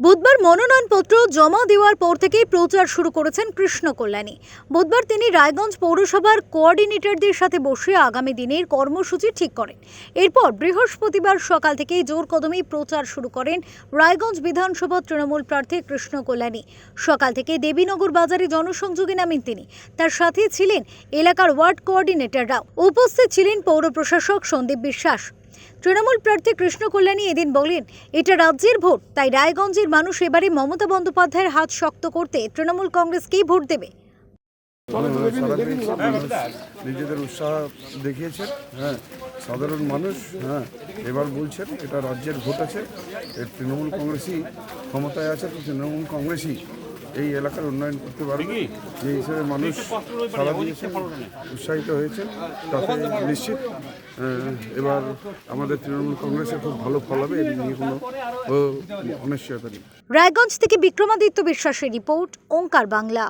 বুধবার মনোনয়নপত্র জমা দেওয়ার পর থেকেই প্রচার শুরু করেছেন কৃষ্ণ কল্যাণী বুধবার তিনি রায়গঞ্জ পৌরসভার কোঅর্ডিনেটরদের সাথে বসে আগামী দিনের কর্মসূচি ঠিক করেন। এরপর বৃহস্পতিবার সকাল থেকেই জোর কদমেই প্রচার শুরু করেন রায়গঞ্জ বিধানসভা তৃণমূল প্রার্থী কৃষ্ণ কল্যাণী সকাল থেকে দেবীনগর বাজারে জনসংযোগে নামেন তিনি। তার সাথে ছিলেন এলাকার ওয়ার্ড কোঅর্ডিনেটররাও। উপস্থিত ছিলেন পৌর প্রশাসক সন্দীপ বিশ্বাস। তৃণমূল প্রার্থী কৃষ্ণ কল্যাণী এদিন বলেন, এটা রাজ্যের ভোট, তাই রায়গঞ্জের মানুষ এবারে মমতা বন্দ্যোপাধ্যায়ের হাত শক্ত করতে তৃণমূল কংগ্রেসকেই ভোট দেবে। নিজেদের উৎসাহ দেখিয়েছেন হ্যাঁ সাধারণ মানুষ হ্যাঁ এবার বলছেন এটা রাজ্যের ভোট আছে এর তৃণমূল কংগ্রেসই ক্ষমতায় আছে তো তৃণমূল কংগ্রেসই এই এলাকার উন্নয়ন করতে পারবে। যে হিসেবে মানুষ সারা দিয়েছে উৎসাহিত হয়েছে তাতে নিশ্চিত আহ, এবার আমাদের তৃণমূল কংগ্রেসে খুব ভালো ফল হবে এর নিয়ে কোনো ও, অনিশ্চয়তা নেই। রায়গঞ্জ থেকে বিক্রমাদিত্য বিশ্বাসের রিপোর্ট ওঙ্কার বাংলা।